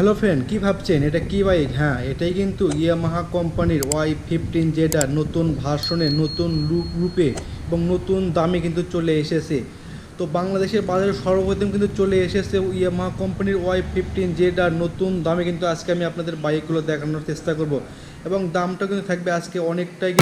Hello friend কী ভাবছেন? এটা কী bike হ্যাঁ এটাই কিন্তু ইয়ামাহা কোম্পানির ওয়াই ফিফটিন যেটা নতুন ভার্সনে নতুন রূপ এবং নতুন দামে কিন্তু চলে এসেছে। তো বাংলাদেশের বাজারে সর্বপ্রথম কিন্তু চলে এসেছে ইয়ামাহা কোম্পানির ওয়াই ফিফটিন যেটা নতুন দামে কিন্তু আজকে আমি আপনাদের বাইকগুলো দেখানোর চেষ্টা করব। এবং দামটা কিন্তু থাকবে আজকে অনেকটাই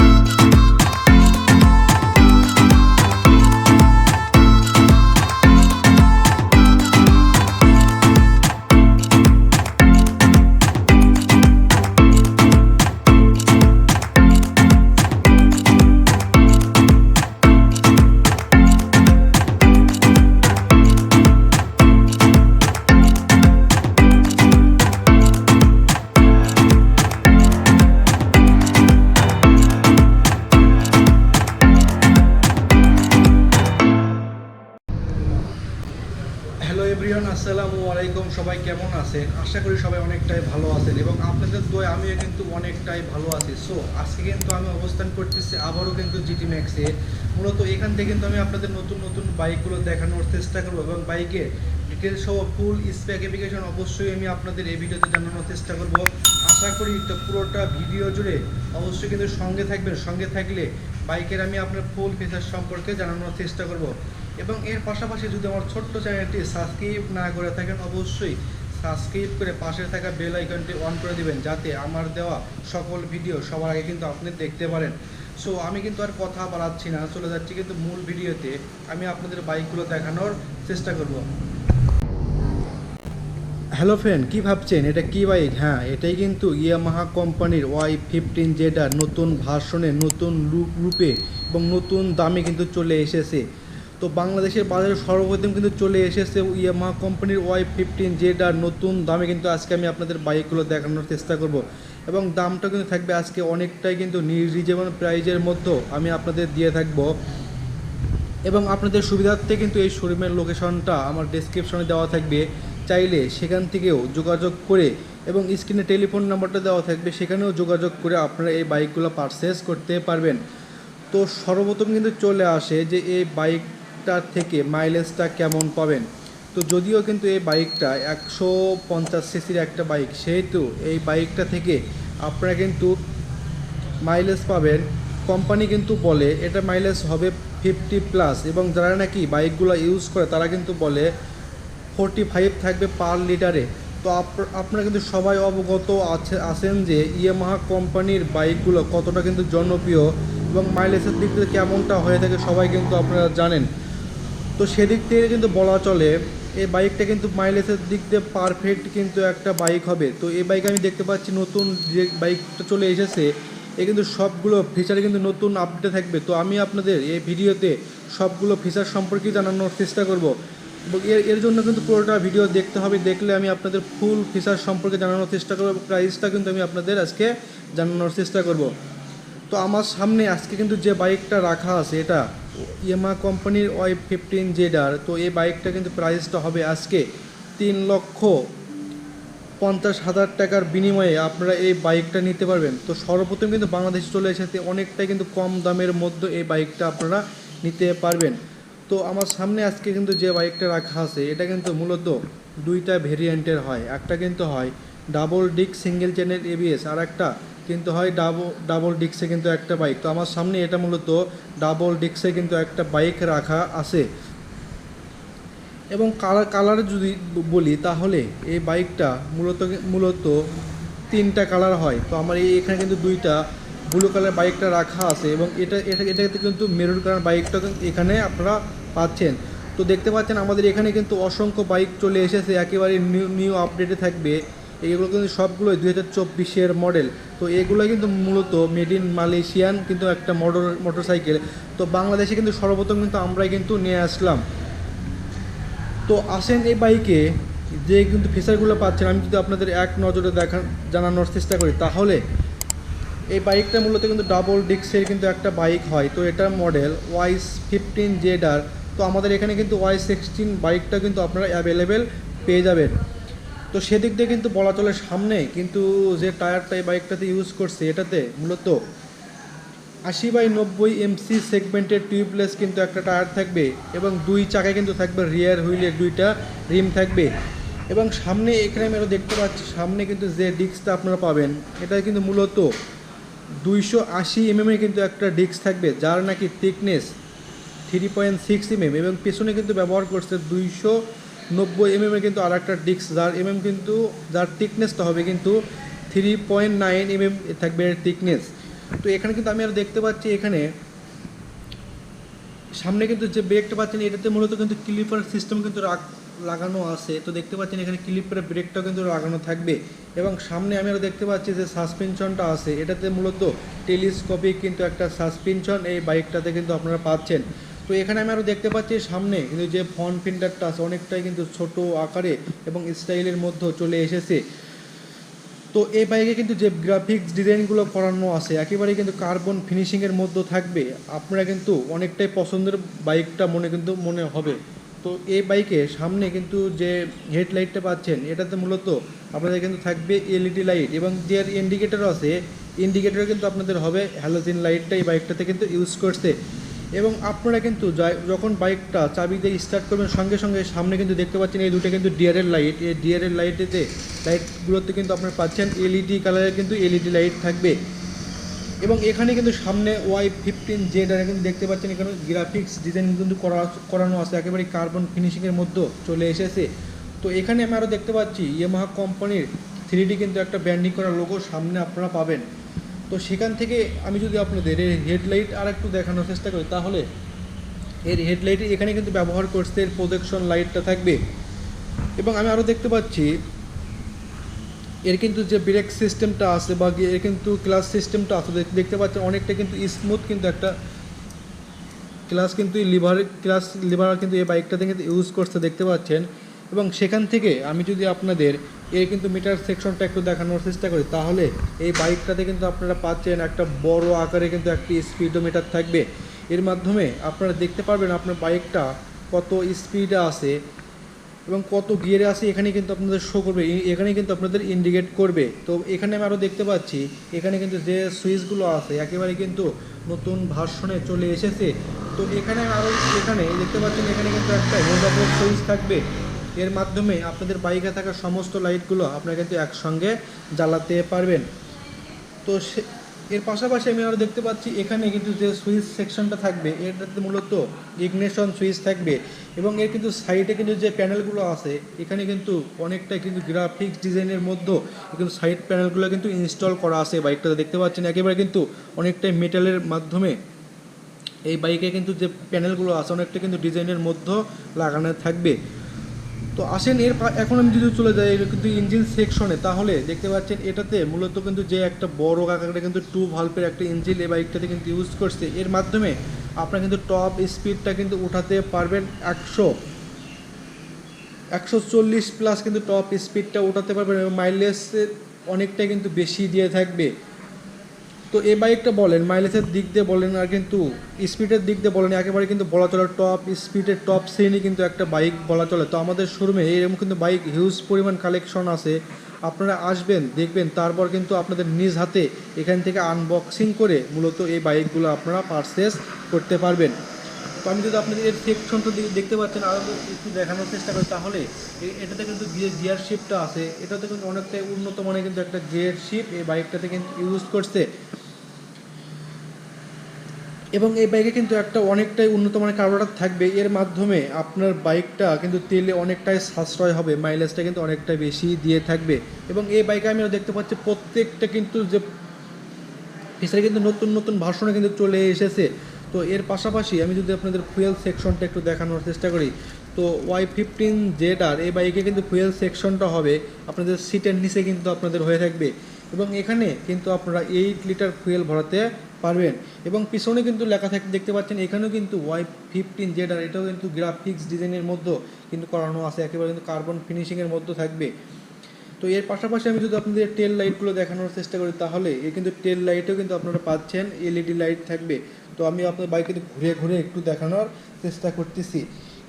অনেকটাই ভালো আছি। সো আজকে কিন্তু আমি অবস্থান করতেছি, আবারও কিন্তু জিটি ম্যাক্সে মূলত এখান থেকে কিন্তু আমি আপনাদের নতুন নতুন বাইকগুলো দেখানোর চেষ্টা করব এবং বাইকের ডিটেলস সহ ফুল স্পেসিফিকেশন অবশ্যই আমি আপনাদের এই ভিডিওতে জানানোর চেষ্টা করব। আশা করি তো পুরোটা ভিডিও জুড়ে অবশ্যই কিন্তু সঙ্গে থাকবেন। সঙ্গে থাকলে বাইকের আমি আপনার ফুল ফিচার সম্পর্কে জানানোর চেষ্টা করব। এবং এর পাশাপাশি যদি আমার ছোট্ট চ্যানেলটি সাবস্ক্রাইব না করে থাকেন, অবশ্যই সাবস্ক্রাইব করে পাশে থাকা বেল আইকনটি অন করে দিবেন, যাতে আমার দেওয়া সকল ভিডিও সবার আগে কিন্তু আপনি দেখতে পারেন। সো আমি কিন্তু আর কথা বাড়াচ্ছি না, চলে যাচ্ছি কিন্তু মূল ভিডিওতে আমি আপনাদের বাইকগুলো দেখানোর চেষ্টা করব। হ্যালো ফ্রেন্ড কী ভাবছেন? এটা কী বাইক হ্যাঁ এটাই কিন্তু ইয়ামাহা কোম্পানির ওয়াই ফিফটিন যেটা নতুন ভার্সনে নতুন রূপ রূপে এবং নতুন দামে কিন্তু চলে এসেছে। তো বাংলাদেশের বাজারে সর্বপ্রথম কিন্তু চলে এসেছে ইয়ামাহা কোম্পানির ওয়াই ফিফটিন যেটা নতুন দামে কিন্তু আজকে আমি আপনাদের বাইকগুলো দেখানোর চেষ্টা করব। এবং দামটা কিন্তু থাকবে আজকে অনেকটাই কিন্তু রিজনেবল প্রাইজের মধ্যেও আমি আপনাদের দিয়ে থাকব। এবং আপনাদের সুবিধার্থে কিন্তু এই শোরুমের লোকেশনটা আমার ডেসক্রিপশনে দেওয়া থাকবে। চাইলে সেখান থেকেও যোগাযোগ করে এবং স্ক্রিনে টেলিফোন নাম্বারটা দেওয়া থাকবে, সেখানেও যোগাযোগ করে আপনারা এই বাইকগুলো পারচেস করতে পারবেন। তো সর্বপ্রথম কিন্তু চলে আসে যে এই বাইকটার থেকে মাইলেজটা কেমন পাবেন? তো যদিও কিন্তু এই বাইকটা একশো পঞ্চাশ সিসির একটা বাইক, সেহেতু এই বাইকটা থেকে আপনারা কিন্তু মাইলেজ পাবেন। কোম্পানি কিন্তু বলে এটা মাইলেজ হবে ফিফটি প্লাস এবং যারা নাকি বাইকগুলো ইউজ করে তারা কিন্তু বলে ফোরটি ফাইভ থাকবে পার লিটারে তো আপ- আপনারা কিন্তু সবাই অবগত আছে, আছেন যে ইয়ামাহা কোম্পানির বাইকগুলো কতটা কিন্তু জনপ্রিয় এবং মাইলেজের দিক থেকে কেমনটা হয়ে থাকে সবাই কিন্তু আপনারা জানেন। তো সেদিক থেকে কিন্তু বলা চলে, এই বাইকটা কিন্তু মাইলেজের দিক দিয়ে পারফেক্ট কিন্তু একটা বাইক হবে। তো এই বাইক আমি দেখতে পাচ্ছি নতুন যে বাইকটা চলে এসেছে, এ কিন্তু সবগুলো ফিচারে কিন্তু নতুন আপডেট থাকবে। তো আমি আপনাদের এই ভিডিওতে সবগুলো ফিচার সম্পর্কে জানানোর চেষ্টা করব। এর এর জন্য কিন্তু পুরোটা ভিডিও দেখতে হবে, দেখলে আমি আপনাদের ফুল ফিচার সম্পর্কে জানানোর চেষ্টা করব প্রাইসটা কিন্তু আমি আপনাদের আজকে জানানোর চেষ্টা করব। তো আমার সামনে আজকে কিন্তু যে বাইকটা রাখা আছে, এটা ইয়ামা কোম্পানির ওয়াই ফিফটিন জেডার তো এই বাইকটা কিন্তু প্রাইসটা হবে আজকে তিন লক্ষ পঞ্চাশ হাজার টাকার বিনিময়ে আপনারা এই বাইকটা নিতে পারবেন। তো সর্বপ্রথম কিন্তু বাংলাদেশ চলে এসেছে, অনেকটাই কিন্তু কম দামের মধ্যে এই বাইকটা আপনারা নিতে পারবেন। তো আমার সামনে আজকে কিন্তু যে বাইকটা রাখা আছে, এটা কিন্তু মূলত দুইটা ভেরিয়েন্টের হয়। একটা কিন্তু হয় double disc single channel ABS আর একটা কিন্তু হয় ডাবল ডাবল ডিক্সে কিন্তু একটা বাইক তো আমার সামনে এটা মূলত ডাবল ডিক্সে কিন্তু একটা বাইক রাখা আছে। এবং কালার কালার যদি বলি তাহলে এই বাইকটা মূলত মূলত তিনটা কালার হয়। তো আমার এই, এখানে কিন্তু দুইটা ব্লু কালার বাইকটা রাখা আছে এবং এটা এটা, এটাতে কিন্তু মেরুন কালার বাইকটা এখানে আপনারা পাচ্ছেন। তো দেখতে পাচ্ছেন আমাদের এখানে কিন্তু অসংখ্য বাইক চলে এসেছে। একেবারে নিউ নিউ আপডেটে থাকবে। এইগুলো কিন্তু সবগুলোই দুই হাজার চব্বিশের মডেল তো এগুলো কিন্তু মূলত মেড ইন মালয়েশিয়ান কিন্তু একটা মোটর মোটরসাইকেল তো বাংলাদেশে কিন্তু সর্বপ্রথম কিন্তু আমরাই কিন্তু নিয়ে আসলাম। তো আসেন এই বাইকে যে কিন্তু ফিচারগুলো পাচ্ছেন, আমি যদি আপনাদের এক নজরে দেখা, জানানোর চেষ্টা করি, তাহলে এই বাইকটা মূলত কিন্তু ডাবল ডিক্সের কিন্তু একটা বাইক হয়। তো এটার মডেল ওয়াইস ফিফটিন জেডার তো আমাদের এখানে কিন্তু ওয়াই সিক্সটিন বাইকটা কিন্তু আপনারা অ্যাভেলেবেল পেয়ে যাবেন। তো সেদিক দিয়ে কিন্তু বলা চলে সামনে, কিন্তু যে টায়ারটা এই বাইকটাতে ইউজ করছে, এটাতে মূলত আশি বাই নব্বই এমসি সেগমেন্টের টিউবলেস কিন্তু একটা টায়ার থাকবে এবং দুই চাকায় কিন্তু থাকবে রিয়ার হুইলের দুইটা রিম থাকবে। এবং সামনে এখানে আমি আরও দেখতে পাচ্ছি, সামনে কিন্তু যে ডিস্কটা আপনারা পাবেন, এটা কিন্তু মূলত দুইশো আশি এমএমের কিন্তু একটা ডিস্ক থাকবে, যার নাকি thickness three point six MM এবং পেছনে কিন্তু ব্যবহার করছে দুইশো নব্বই এম এমএমের কিন্তু আর একটা ডিস্ক যার এমএম কিন্তু, যার থিকনেসটা হবে কিন্তু থ্রি পয়েন্ট নাইন এমএম থাকবে এর তো এখানে কিন্তু আমি আর দেখতে পাচ্ছি এখানে, সামনে কিন্তু যে ব্রেকটা পাচ্ছেন, এটাতে মূলত কিন্তু ক্লিপার সিস্টেম কিন্তু লাগানো আছে। তো দেখতে পাচ্ছেন এখানে ক্লিপারের ব্রেকটাও কিন্তু লাগানো থাকবে। এবং সামনে আমি আরও দেখতে পাচ্ছি যে সাসপেনশনটা আছে। এটাতে মূলত টেলিস্কোপিক কিন্তু একটা সাসপেনশন এই বাইকটাতে কিন্তু আপনারা পাচ্ছেন। তো এখানে আমি আরও দেখতে পাচ্ছি সামনে কিন্তু যে ফন ফিন্ডারটা আছে, অনেকটাই কিন্তু ছোট আকারে এবং স্টাইলের মধ্যে চলে এসেছে। তো এই বাইকে কিন্তু যে গ্রাফিক্স ডিজাইনগুলো করানো আছে, একেবারেই কিন্তু কার্বন ফিনিশিংয়ের মধ্যে থাকবে। আপনারা কিন্তু অনেকটাই পছন্দের বাইকটা মনে কিন্তু মনে হবে। তো এই বাইকে সামনে কিন্তু যে হেডলাইটটা পাচ্ছেন, এটাতে মূলত আপনাদের কিন্তু থাকবে এলইডি লাইট এবং যে ইন্ডিকেটর আছে ইন্ডিকেটর কিন্তু আপনাদের হবে হ্যালোজিন লাইটটা এই বাইকটাতে কিন্তু ইউজ করছে। এবং আপনারা কিন্তু যখন বাইকটা চাবি দিয়ে স্টার্ট করবেন, সঙ্গে সঙ্গে সামনে কিন্তু দেখতে পাচ্ছেন এই দুটো কিন্তু ডিআরএল লাইট এই ডিআরএল লাইটেতে লাইটগুলোতে কিন্তু আপনারা পাচ্ছেন এলইডি কালারের কিন্তু এলইডি লাইট থাকবে। এবং এখানে কিন্তু সামনে ওয়াই ফিফটিন জেড কিন্তু দেখতে পাচ্ছেন এখানে গ্রাফিক্স ডিজাইন কিন্তু করা করানো আছে। একেবারে কার্বন ফিনিশিংয়ের মধ্যে চলে এসেছে। তো এখানে আমি আরও দেখতে পাচ্ছি ইয়ামাহা কোম্পানির থ্রি কিন্তু একটা ব্র্যান্ডিং করা লোগো সামনে আপনারা পাবেন। তো সেখান থেকে আমি যদি আপনাদের এর হেডলাইট আর একটু দেখানোর চেষ্টা করি, তাহলে এর হেডলাইট এখানে কিন্তু ব্যবহার করছে এর প্রোজেকশন লাইটটা থাকবে। এবং আমি আরও দেখতে পাচ্ছি, এর কিন্তু যে ব্রেক সিস্টেমটা আছে বা এর কিন্তু ক্লাস সিস্টেমটা আছে দেখতে পাচ্ছেন অনেকটা কিন্তু স্মুথ কিন্তু একটা ক্লাস কিন্তু লিভার ক্লাস লিভার কিন্তু এই বাইকটাতে কিন্তু ইউজ করতে দেখতে পাচ্ছেন। এবং সেখান থেকে আমি যদি আপনাদের এর কিন্তু মিটার সেকশনটা একটু দেখানোর চেষ্টা করি, তাহলে এই বাইকটাতে কিন্তু আপনারা পাচ্ছেন একটা বড় আকারে কিন্তু একটি স্পিডোমিটার থাকবে। এর মাধ্যমে আপনারা দেখতে পারবেন আপনার বাইকটা কত স্পিডে আছে এবং কত গিয়ারে আছে, এখানে কিন্তু আপনাদের শো করবে। এখানে কিন্তু আপনাদের ইন্ডিকেট করবে। তো এখানে আমি আরও দেখতে পাচ্ছি, এখানে কিন্তু যে সুইচগুলো আছে, একেবারে কিন্তু নতুন ভার্সনে চলে এসেছে। তো এখানে আরও এখানে দেখতে পাচ্ছেন, এখানে কিন্তু একটা হেজাবোর সুইচ থাকবে। এর মাধ্যমে আপনাদের বাইকে থাকা সমস্ত লাইটগুলো আপনারা কিন্তু একসঙ্গে জ্বালাতে পারবেন। তো সে, এর পাশাপাশি আমি আরও দেখতে পাচ্ছি, এখানে কিন্তু যে সুইচ সেকশনটা থাকবে, এটাতে মূলত ইগনেশন সুইচ থাকবে এবং এর কিন্তু সাইডে কিন্তু যে প্যানেলগুলো আছে, এখানে কিন্তু অনেকটা কিন্তু গ্রাফিক্স ডিজাইনের মধ্যে কিন্তু সাইড প্যানেলগুলো কিন্তু ইনস্টল করা আছে বাইকটাতে। দেখতে পাচ্ছেন, একেবারে কিন্তু অনেকটাই মেটালের মাধ্যমে এই বাইকে কিন্তু যে প্যানেলগুলো আছে, অনেকটা কিন্তু ডিজাইনের মধ্যে লাগানো থাকবে। তো আসেন, এর এখন আমি যদি চলে যাই কিন্তু ইঞ্জিন সেকশনে তাহলে দেখতে পাচ্ছেন এটাতে মূলত কিন্তু যে একটা বড় কাকাটা কিন্তু টু ভাল্পের একটা ইঞ্জিন এই বাইকটাতে কিন্তু ইউজ করছে। এর মাধ্যমে আপনারা কিন্তু টপ স্পিডটা কিন্তু উঠাতে পারবেন একশো। একশো চল্লিশ প্লাস কিন্তু টপ স্পিডটা উঠাতে পারবেন এবং মাইলেজ অনেকটাই কিন্তু বেশি দিয়ে থাকবে। তো এই বাইকটা বলেন মাইলেজের দিক দিয়ে বলেন আর কিন্তু স্পিডের দিক দিয়ে বলেন, একেবারে কিন্তু বলা চলে টপ স্পিডের টপ শ্রেণি কিন্তু একটা বাইক বলা চলে। তো আমাদের শোরুমে এরকম কিন্তু বাইক হিউজ পরিমাণ কালেকশন আছে। আপনারা আসবেন, দেখবেন, তারপর কিন্তু আপনাদের নিজ হাতে এখান থেকে আনবক্সিং করে মূলত এই বাইকগুলো আপনারা পারচেস করতে পারবেন। তো আমি যদি আপনাদের এর সেকশনটা দেখতে পাচ্ছেন আরও একটু দেখানোর চেষ্টা করি তাহলে এটাতে কিন্তু গিয়ার গিয়ার শিপটা আছে। এটাতে কিন্তু অনেকটাই উন্নত মানের কিন্তু একটা গিয়ার শিপ এই বাইকটাতে কিন্তু ইউজ করছে। এবং এই বাইকে কিন্তু একটা অনেকটাই উন্নত মানের কার্বোরেটর থাকবে। এর মাধ্যমে আপনার বাইকটা কিন্তু তেলে অনেকটাই সাশ্রয় হবে মাইলেজটা কিন্তু অনেকটাই বেশি দিয়ে থাকবে। এবং এই বাইকে আমি দেখতে পাচ্ছি, প্রত্যেকটা কিন্তু যে ফিচারে কিন্তু নতুন নতুন ভার্সনে কিন্তু চলে এসেছে। তো এর পাশাপাশি আমি যদি আপনাদের ফুয়েল সেকশনটা একটু দেখানোর চেষ্টা করি, তো ওয়াই ফিফটিন জেড আর এই বাইকে কিন্তু ফুয়েল সেকশনটা হবে আপনাদের সিটের নিচে কিন্তু আপনাদের হয়ে থাকবে। এবং এখানে কিন্তু আপনারা এইট লিটার ফুয়েল ভরাতে পারবেন। এবং পিছনে কিন্তু লেখা থাকে, দেখতে পাচ্ছেন, এখানেও কিন্তু ওয়াই ফিফটিন জেড আর এটাও কিন্তু গ্রাফিক্স ডিজাইনের মধ্যে কিন্তু করানো আছে। একেবারে কিন্তু কার্বন ফিনিশিংয়ের মধ্যে থাকবে। তো এর পাশাপাশি আমি যদি আপনাদের টেল লাইটগুলো দেখানোর চেষ্টা করি, তাহলে এ কিন্তু টেল লাইটেও কিন্তু আপনারা পাচ্ছেন এলইডি লাইট থাকবে। তো আমি আপনার বাইকে কিন্তু ঘুরে ঘুরে একটু দেখানোর চেষ্টা করতেছি।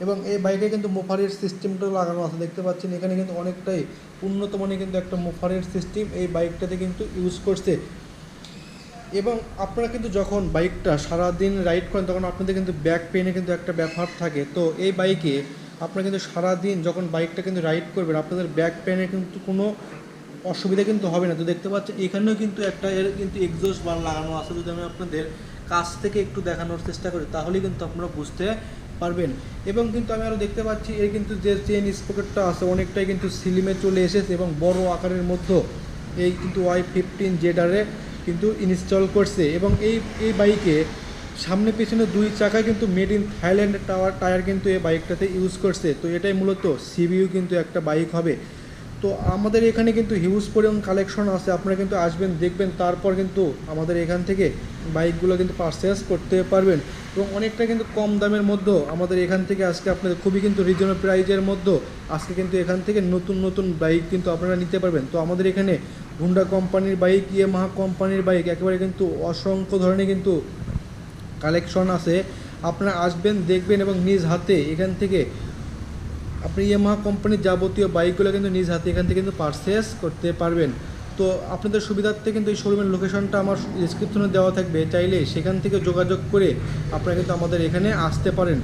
এবং এই বাইকে কিন্তু মোফারের সিস্টেমটাও লাগানো আছে, দেখতে পাচ্ছেন, এখানে কিন্তু অনেকটাই উন্নত মানের কিন্তু একটা মোফারের সিস্টেম এই বাইকটাতে কিন্তু ইউজ করছে। এবং আপনারা কিন্তু যখন বাইকটা সারাদিন রাইড করেন, তখন আপনাদের কিন্তু ব্যাক পেনে কিন্তু একটা ব্যাপার থাকে। তো এই বাইকে আপনারা কিন্তু সারাদিন যখন বাইকটা কিন্তু রাইড করবেন, আপনাদের ব্যাক পেনের কিন্তু কোনো অসুবিধা কিন্তু হবে না। তো দেখতে পাচ্ছেন, এখানেও কিন্তু একটা এর কিন্তু এক্সস্ট বার লাগানো আছে। যদি আমি আপনাদের কাছ থেকে একটু দেখানোর চেষ্টা করি তাহলে কিন্তু আপনারা বুঝতে পারবেন। এবং কিন্তু আমি আরও দেখতে পাচ্ছি, এর কিন্তু যে চেন স্পকেটটা আছে, অনেকটাই কিন্তু সিলিমে চলে এসেছে এবং বড় আকারের মধ্যে এই কিন্তু ওয়াই ফিফটিন জেডারে কিন্তু ইনস্টল করছে এবং এই এই বাইকে সামনে পেছনে দুই চাকা কিন্তু made in Thailand tower tyre কিন্তু এই বাইকটাতে ইউজ করছে। তো এটাই মূলত সিবিইউ কিন্তু একটা বাইক হবে। তো আমাদের এখানে কিন্তু হিউজ পরিমাণ কালেকশন আছে। আপনারা কিন্তু আসবেন, দেখবেন, তারপর কিন্তু আমাদের এখান থেকে বাইকগুলো কিন্তু পারচেস করতে পারবেন। এবং অনেকটা কিন্তু কম দামের মধ্যেও আমাদের এখান থেকে আজকে আপনাদের খুবই কিন্তু রিজনেবল প্রাইজের মধ্যে আজকে কিন্তু এখান থেকে নতুন নতুন বাইক কিন্তু আপনারা নিতে পারবেন। তো আমাদের এখানে হুন্ডা কোম্পানির বাইক ইয়ামাহা কোম্পানির বাইক একেবারে কিন্তু অসংখ্য ধরনের কিন্তু কালেকশন আছে। আপনারা আসবেন, দেখবেন এবং নিজ হাতে এখান থেকে আপনি ইয়ামাহা কোম্পানির যাবতীয় বাইকগুলো কিন্তু নিজ হাতে এখান থেকে কিন্তু পারচেস করতে পারবেন। তো আপনাদের সুবিধার্থে কিন্তু এই শোরুমের লোকেশনটা আমার ডিসক্রিপশনে দেওয়া থাকবে। চাইলে সেখান থেকে যোগাযোগ করে আপনারা কিন্তু আমাদের এখানে আসতে পারেন।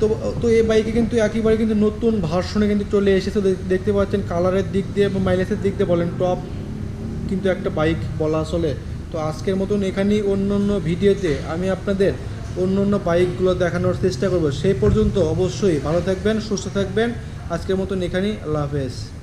তো তো এই বাইকে কিন্তু একেবারে কিন্তু নতুন ভার্সনে কিন্তু চলে এসেছে। দেখ- দেখতে পাচ্ছেন কালারের দিক দিয়ে এবং মাইলেজের দিক দিয়ে বলেন টপ কিন্তু একটা বাইক বলা চলে। তো আজকের মতন এখানেই অন্য অন্য ভিডিওতে আমি আপনাদের অন্য অন্য বাইকগুলো দেখানোর চেষ্টা করব। সেই পর্যন্ত অবশ্যই ভালো থাকবেন, সুস্থ থাকবেন। আজকের মতন এখানেই, আল্লাহ হাফেজ।